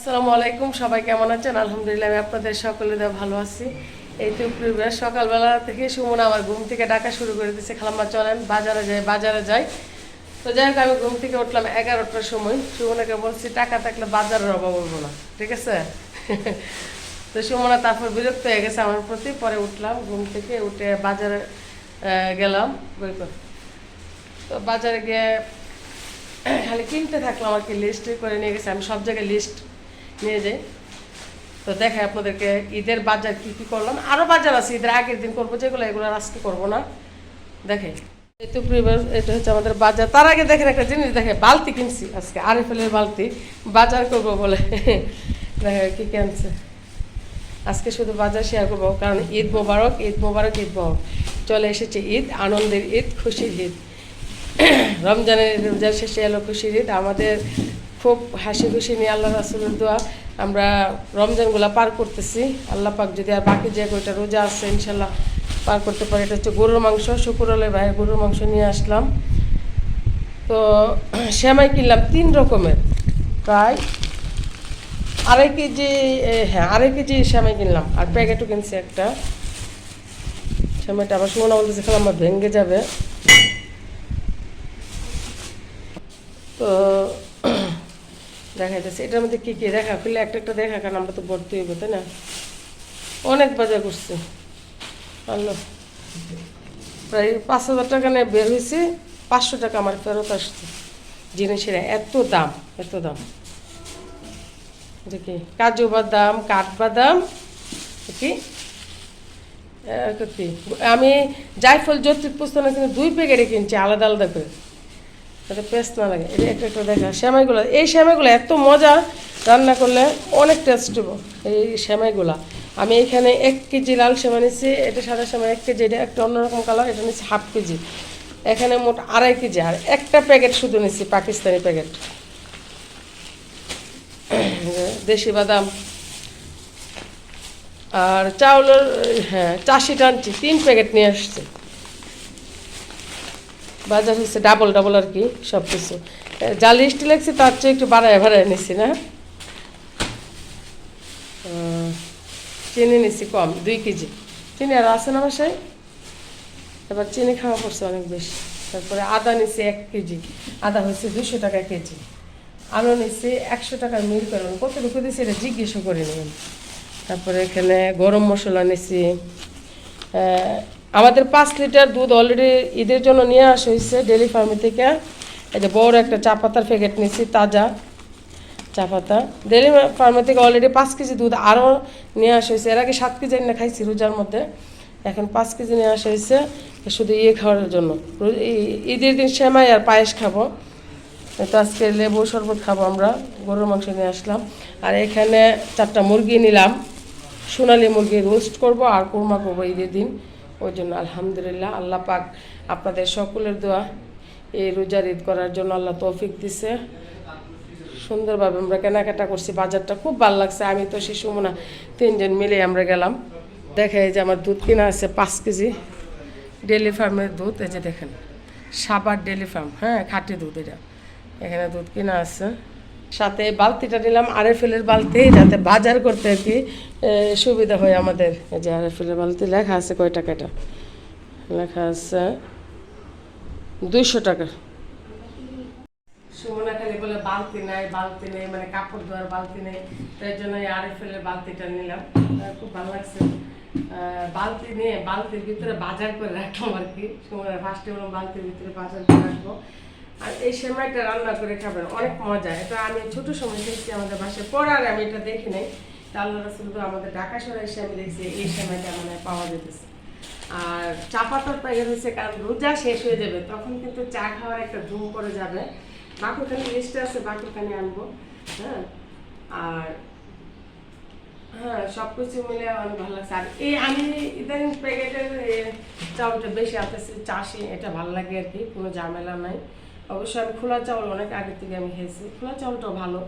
আসসালামু আলাইকুম, সবাই কেমন আছেন? আলহামদুলিল্লাহ, আমি আপনাদের সকলে দেওয়া ভালো আছি। এই তো সকালবেলা থেকে সুমন আমার ঘুম থেকে ডাকা শুরু করে দিচ্ছে খালাম্মা, চলেন বাজারে যাই বাজারে যাই। তো যাই হোক, আমি ঘুম থেকে উঠলাম এগারোটার সময়। সুমনাকে বলছি, টাকা থাকলে বাজারের অভাব হব না। ঠিক আছে? তো সুমনা তারপর বিরক্ত হয়ে গেছে আমার প্রতি। পরে উঠলাম, ঘুম থেকে উঠে বাজারে গেলাম। বই। তো। বাজারে গিয়ে খালি কিনতে থাকলাম আর কি লিস্ট করে নিয়ে গেছে। আমি সব জায়গায় লিস্ট নিয়ে যাই। তো দেখাই আপনাদেরকে ঈদের বাজার কি কি করলাম। আরও বাজার আছে, ঈদের আগের দিন করব, যেগুলো এগুলো আর আজকে করব না। দেখে এই তো এটা হচ্ছে আমাদের বাজার। তার আগে দেখেন একটা জিনিস দেখে বালতি কিনছি আজকে, আরিফেলের বালতি। বাজার করব বলে। দেখে কি কিনছে আজকে শুধু বাজার শেয়ার করব, কারণ ঈদ মোবারক ঈদ মোবারক ঈদ মোবারক চলে এসেছে ঈদ, আনন্দের ঈদ, খুশির ঈদ। রমজানের রোজার শেষে এলো খুশির ঈদ। আমাদের খুব হাসি খুশি, নিয়ে আল্লাহ রাসুলের দোয়া। আমরা রমজানগুলা পার করতেছি। আল্লাহ পাক যদি আর বাকি যে কয়টা রোজা আছে ইনশাল্লাহ পার করতে পারে। এটা হচ্ছে গরুর মাংস। শুকুরলের ভাই গরুর মাংস নিয়ে আসলাম। তো শ্যামাই কিনলাম তিন রকমের। প্রায় আড়াই কেজি হ্যাঁ আড়াই কেজি শ্যামাই কিনলাম। আর প্যাকেটও কিনছি একটা। শ্যামাইটা আবার সুমনা বলতেছে আমার ভেঙে যাবে। তো দেখা যাচ্ছে এটার মধ্যে কী কী দেখা? খুললে একটা একটা দেখা, কারণ আমরা তো ভর্তি হইব, তাই না? অনেক বাজার করছে। আল্লাহ। প্রায় পাঁচ হাজার টাকা নিয়ে বের হয়েছে পাঁচশো টাকা আমার ফেরত আসছে। জিনিসের এত দাম এত দাম। দেখি কাজু বাদাম কাঠবাদাম কি? আর কি? আমি জায়ফল জ্যোতির পুস্তক কিন্তু দুই প্যাকেটে কিনছি, আলাদা আলাদা করে। যাতে পেস্ট না লাগে। এটা একটা একটা দেখা শ্যামাইগুলো এই শ্যামাইগুলো এত মজা, রান্না করলে অনেক টেস্ট হব এই শ্যামাইগুলা আমি এখানে এক কেজি লাল শ্যামা নিচ্ছি এটা সাদা শ্যামা এক কেজি, এটা একটা অন্যরকম কালার এটা নিচ্ছি হাফ কেজি। এখানে মোট আড়াই কেজি, আর একটা প্যাকেট শুধু নিচ্ছি পাকিস্তানি প্যাকেট দেশি বাদাম। আর চাউলের হ্যাঁ চাষি টানছি, তিন প্যাকেট নিয়ে আসছে। বাজার হচ্ছে ডাবল ডাবল আর কি, সব কিছু। যা লিস্ট লেগছে তার চেয়ে একটু বাড়ায় বাড়ায় নিছি, না? চিনি নিছি কম, দুই কেজি। চিনি আর আছে না বাসায়? এবার চিনি খাওয়া পড়ছে অনেক বেশি। তারপরে আদা নিছি এক কেজি। আদা হচ্ছে দুশো টাকা কেজি। আলু নিছি একশো টাকার মিল করে। কতটুকু দিছি এটা জিজ্ঞেসও করে নেবেন তারপরে এখানে গরম মশলা নিছি। আমাদের পাঁচ লিটার দুধ অলরেডি ঈদের জন্য নিয়ে আসা হয়েছে ডেলি ফার্মে থেকে। এই যে বড় একটা চা পাতার প্যাকেট নিয়েছি, তাজা চা পাতা। ডেলি ফার্মে থেকে অলরেডি পাঁচ কেজি দুধ আরও নিয়ে আসা হয়েছে। এর আগে সাত কেজি এনে খাইছি রোজার মধ্যে। এখন পাঁচ কেজি নিয়ে আসা হয়েছে শুধু ইয়ে খাওয়ার জন্য। ঈদের দিন সেমাই আর পায়েস খাব। তো আজকে লেবু শরবত খাব আমরা, গরুর মাংস নিয়ে আসলাম। আর এখানে চারটা মুরগি নিলাম। সোনালি মুরগি রোস্ট করব আর কোরমা করব ঈদের দিন। ওই জন্য আলহামদুলিল্লাহ আল্লাহ পাক আপনাদের সকলের দোয়া এই রোজার ঈদ করার জন্য আল্লাহ তৌফিক দিছে। সুন্দরভাবে আমরা কেনাকাটা করছি, বাজারটা খুব ভালো লাগছে। আমি তো শিশু মোনা তিনজন মিলে আমরা গেলাম। দেখে এই যে আমার দুধ কিনা আছে পাঁচ কেজি। ডেলি ফার্মের দুধ, এই যে দেখেন সাবার ডেলি ফার্ম হ্যাঁ খাঁটি দুধ এটা। এখানে দুধ কিনা আছে। সাথে বালতিটা নিলাম আরএফএলের বালতি, যাতে বাজার করতে আর কি সুবিধা হয় আমাদের। এই যে আরএফএলের বালতি, লেখা আছে কয় টাকা এটা? লেখা আছে দুইশো টাকা। বলে বালতি নাই, বালতি নেই মানে কাপড় ধোয়ার বালতি নেই তাই জন্য আরএফএলের বালতিটা নিলাম। খুব ভালো লাগছে। বালতি নিয়ে, বালতির ভিতরে বাজার করে রাখলাম আর কি। সুমনা ফার্স্টে বললাম বালতির ভিতরে বাজার করে রাখব। আর এই সেমাইটা রান্না করে খাবেন, অনেক মজা। এটা আমি ছোট সময় দেখছি আমাদের বাসায়, পরে আর আমি এটা দেখি নাই। তা আল্লাহ রাসুল আমাদের ঢাকা শহরে এসে আমি দেখছি এই সেমাইটা মানে পাওয়া যেতেছে। আর চা পাতার প্যাকেট হচ্ছে কারণ রোজা শেষ হয়ে যাবে, তখন কিন্তু চা খাওয়ার একটা ধুম করে যাবে। বাকুখানি লিস্টে আছে, বাকুখানি আনব হ্যাঁ? আর হ্যাঁ সব কিছু মিলে অনেক ভালো লাগছে। আর এই আমি ইদানিং প্যাকেটের চাউলটা বেশি আনতেছি চাষি এটা ভালো লাগে আর কি, কোনো ঝামেলা নাই। অবশ্য আমি খোলা চাউল অনেক আগে থেকে আমি খেয়েছি। খোলা চাউলটাও ভালো।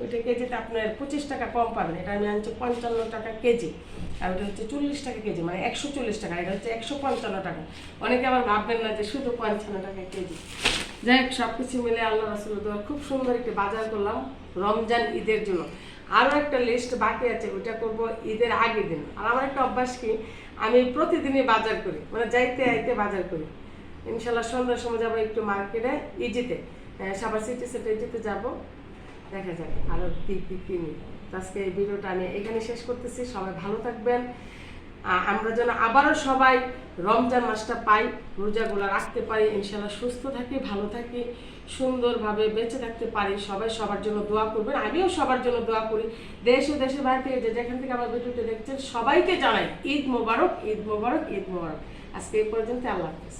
ওইটা কেজিতে আপনার পঁচিশ টাকা কম পাবেন। এটা আমি আনছি পঞ্চান্ন টাকা কেজি। আর ওটা হচ্ছে চল্লিশ টাকা কেজি মানে একশো চল্লিশ টাকা। এটা হচ্ছে একশো পঞ্চান্ন টাকা। অনেকে আবার ভাববেন না যে শুধু পঞ্চান্ন টাকা কেজি। যাই হোক সব কিছু মিলে আল্লাহ রাসুল খুব সুন্দর একটি বাজার করলাম রমজান ঈদের জন্য। আরও একটা লিস্ট বাকি আছে, ওইটা করব ঈদের আগের দিন। আর আমার একটা অভ্যাস কি? আমি প্রতিদিনই বাজার করি মানে যাইতে আইতে বাজার করি। ইনশাল্লাহ সন্ধ্যার সময় যাব একটু মার্কেটে, ইজিতে। সাবার সিটি সেন্টার ইজিতে যাব। দেখা যাক আরও কী কী কিনি আজকে এই ভিডিওটা আমি এখানে শেষ করতেছি। সবাই ভালো থাকবেন। আমরা যেন আবারও সবাই রমজান মাসটা পাই, রোজাগুলো রাখতে পারি, ইনশাল্লাহ সুস্থ থাকি, ভালো থাকি, সুন্দরভাবে বেঁচে থাকতে পারি। সবাই সবার জন্য দোয়া করবেন। আমিও সবার জন্য দোয়া করি। দেশ ও দেশের বাইরে থেকে যে যেখান থেকে আমার ভিডিওটি দেখছেন, সবাইকে জানাই ঈদ মোবারক ঈদ মোবারক ঈদ মোবারক। আজকে এই পর্যন্ত আল্লাহ হাফিজ।